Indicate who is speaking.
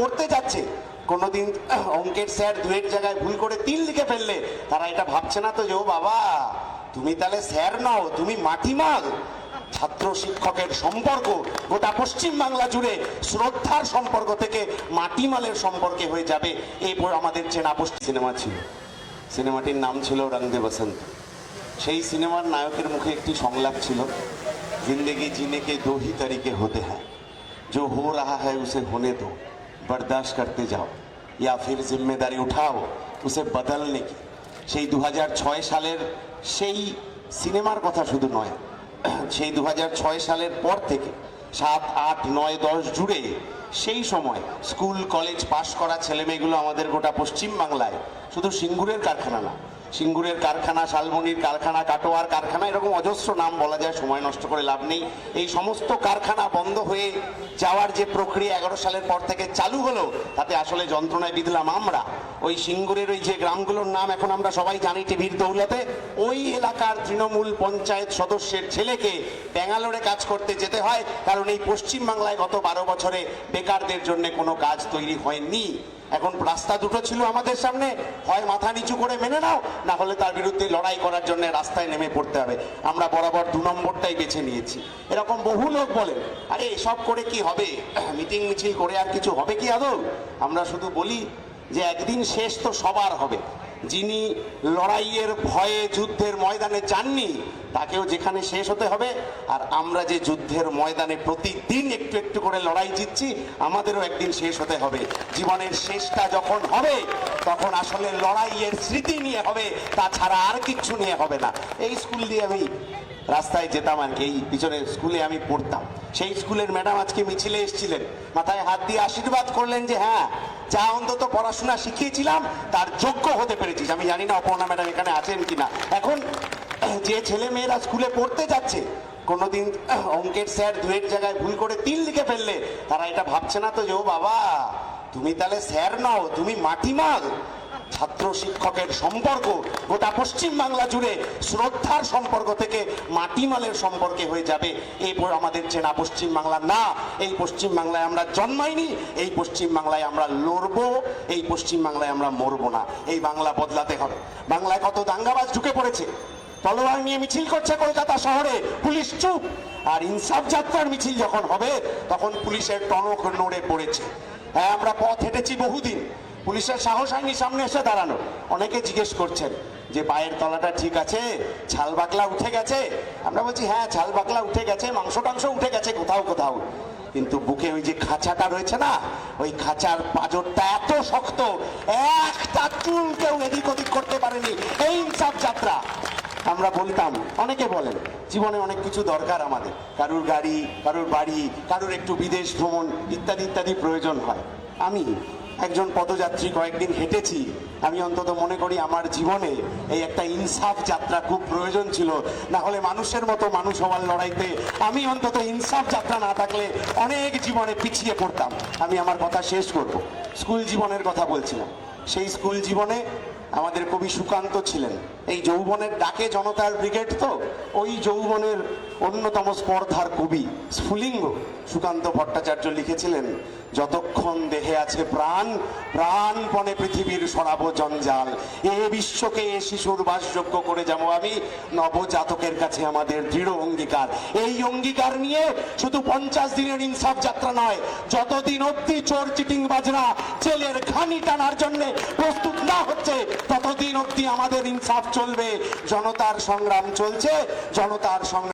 Speaker 1: পড়তে যাচ্ছে কোনোদিন অঙ্কের স্যার দুয়ের জায়গায় ভুল করে তিন লিখে ফেললে তারা এটা ভাবছে না তো যে ও বাবা তুমি তাহলে স্যার নও তুমি মাটিমাল ছাত্র শিক্ষকের সম্পর্ক গোটা পশ্চিম বাংলা জুড়ে শ্রদ্ধার সম্পর্ক থেকে মাটিমালের সম্পর্কে হয়ে যাবে এই প- আমাদের চেনা পশ্চিম সিনেমা ছিল সিনেমাটির নাম ছিল রংদে বসন্ত সেই সিনেমার নায়কের মুখে একটি সংলাপ ছিল জিন্দেগি জিনে के दो ही तरीके होते हैं जो हो रहा है उसे होने दो बर्दाश्त करते जाओ या फिर जिम्मेदारी उठाओ उसे बदलने की সেই দু সালের সেই সিনেমার কথা শুধু নয় সেই দু সালের পর থেকে সাত আট নয় দশ জুড়ে সেই সময় স্কুল কলেজ পাশ করা ছেলেমেয়েগুলো আমাদের গোটা পশ্চিম বাংলায় শুধু সিঙ্গুরের কারখানা না সিঙ্গুরের কারখানা শালমনির কারখানা, কাটোয়ার কারখানা, এরকম অজস্র নাম বলা যায়, সময় নষ্ট করে লাভ নেই। এই সমস্ত কারখানা বন্ধ হয়ে যাওয়ার যে প্রক্রিয়া এগারো সালের পর থেকে চালু হলো, তাতে আসলে যন্ত্রণায় বিধলাম আমরা। ওই সিঙ্গুরের ওই যে গ্রামগুলোর নাম এখন আমরা সবাই জানি টিভির দৌলতে, ওই এলাকার তৃণমূল পঞ্চায়েত সদস্যের ছেলেকে ব্যাঙ্গালোরে কাজ করতে যেতে হয়, কারণ এই পশ্চিম বাংলায় গত বারো বছরে বেকারদের জন্য কোনো কাজ তৈরি হয়নি। এখন রাস্তা দুটো ছিল আমাদের সামনে, হয় মাথা নিচু করে মেনে নাও, না হলে তার বিরুদ্ধে লড়াই করার জন্য রাস্তায় নেমে পড়তে হবে। আমরা বরাবর দু নম্বরটাই বেছে নিয়েছি। এরকম বহু লোক বলেন, আরে এসব করে কি হবে? মিটিং মিছিল করে আর কিছু হবে কি আদৌ? আমরা শুধু বলি যে একদিন শেষ তো সবার হবে। যিনি লড়াইয়ের ভয়ে যুদ্ধের ময়দানে যাননি, তাকেও যেখানে শেষ হতে হবে। আর আমরা যে যুদ্ধের ময়দানে প্রতিদিন একটু একটু করে লড়াই জিতছি, আমাদেরও একদিন শেষ হতে হবে। জীবনের শেষটা যখন হবে, তখন আসলে লড়াইয়ের স্মৃতি নিয়ে হবে, তাছাড়া আর কিচ্ছু নিয়ে হবে না। এই স্কুল দিয়ে আমি রাস্তায় যেতাম আর কি, এই পিছনে স্কুলে আমি পড়তাম। সেই স্কুলের ম্যাডাম আজকে মিছিলে এসেছিলেন। মাথায় হাত দিয়ে আশীর্বাদ করলেন যে হ্যাঁ যা অন্তত পড়াশোনা শিখিয়েছিলাম, তার যোগ্য হতে পেরেছিস। আমি জানি না অপর্ণা ম্যাডাম এখানে আছেন কিনা। এখন যে ছেলে মেয়েরা স্কুলে পড়তে যাচ্ছে, কোনোদিন অঙ্কের স্যার দুয়ের জায়গায় ভুল করে তিন লিখে ফেললে, তারা এটা ভাবছে না তো যে, ও বাবা, তুমি তাহলে স্যার নও, তুমি মাটিমাল ছাত্র শিক্ষকের সম্পর্ক গোটা পশ্চিম বাংলা জুড়ে শ্রদ্ধার সম্পর্ক থেকে মাটিমালের সম্পর্কে হয়ে যাবে। এই আমাদের চেনা পশ্চিম বাংলা না। এই পশ্চিম বাংলায় আমরা জন্মাইনি, এই পশ্চিম বাংলায় আমরা লড়বো, এই পশ্চিম বাংলায় আমরা মরবো না। এই বাংলা বদলাতে হবে। বাংলায় কত দাঙ্গাবাজ ঢুকে পড়েছে। তলোয়ার নিয়ে মিছিল করছে কলকাতা শহরে। পুলিশ চুপ। আর ইনসাফ যাত্রার মিছিল যখন হবে, তখন পুলিশের টনক নড়ে পড়েছে। হ্যাঁ আমরা পথ হেঁটেছি বহুদিন। পুলিশের সাহস হয়নি সামনে এসে দাঁড়ানো। অনেকে জিজ্ঞেস করছেন যে পায়ের তলাটা ঠিক আছে, ছাল বাকলা উঠে গেছে? আমরা বলছি হ্যাঁ ছাল বাকলা উঠে গেছে, মাংস টাংস উঠে গেছে কোথাও কোথাও। কিন্তু বুকে ওই যে খাঁচাটা রয়েছে না, ওই খাঁচার পাজরটা এত শক্ত, একটা চুল কেউ এদিক ওদিক করতে পারেনি। এই ইনসাফ যাত্রা। আমরা বলতাম, অনেকে বলেন, জীবনে অনেক কিছু দরকার আমাদের। কারুর গাড়ি, কারুর বাড়ি, কারুর একটু বিদেশ ভ্রমণ ইত্যাদি ইত্যাদি প্রয়োজন হয়। আমি একজন পদযাত্রী কয়েকদিন হেঁটেছি। আমি অন্তত মনে করি আমার জীবনে এই একটা ইনসাফ যাত্রা খুব প্রয়োজন ছিল। না হলে মানুষের মতো মানুষ হওয়ার লড়াইতে আমি অন্তত ইনসাফ যাত্রা না থাকলে অনেক জীবনে পিছিয়ে পড়তাম। আমি আমার কথা শেষ করব। স্কুল জীবনের কথা বলছিলাম। সেই স্কুল জীবনে আমাদের কবি সুকান্ত ছিলেন। এই যৌবনের ডাকে জনতার ব্রিগেড তো, ওই যৌবনের অন্যতম স্পর্ধার কবি, স্ফুলিঙ্গ সুকান্ত ভট্টাচার্য লিখেছিলেন, যতক্ষণ দেহে আছে প্রাণ, প্রাণপণে পৃথিবীর সরাবো জঞ্জাল। এ বিশ্বকে এ শিশুর বাসযোগ্য করে যাব আমি, নবজাতকের কাছে আমাদের দৃঢ় অঙ্গীকার। এই অঙ্গীকার নিয়ে শুধু পঞ্চাশ দিনের ইনসাফ যাত্রা নয়, যতদিন অব্দি চোর চিটিং বাজরা জেলের ঘানি টানার জন্য অব্দি আমাদের ইনসাফ চলবে জনতার সংগ্রাম চলছে জনতার সংগ্রাম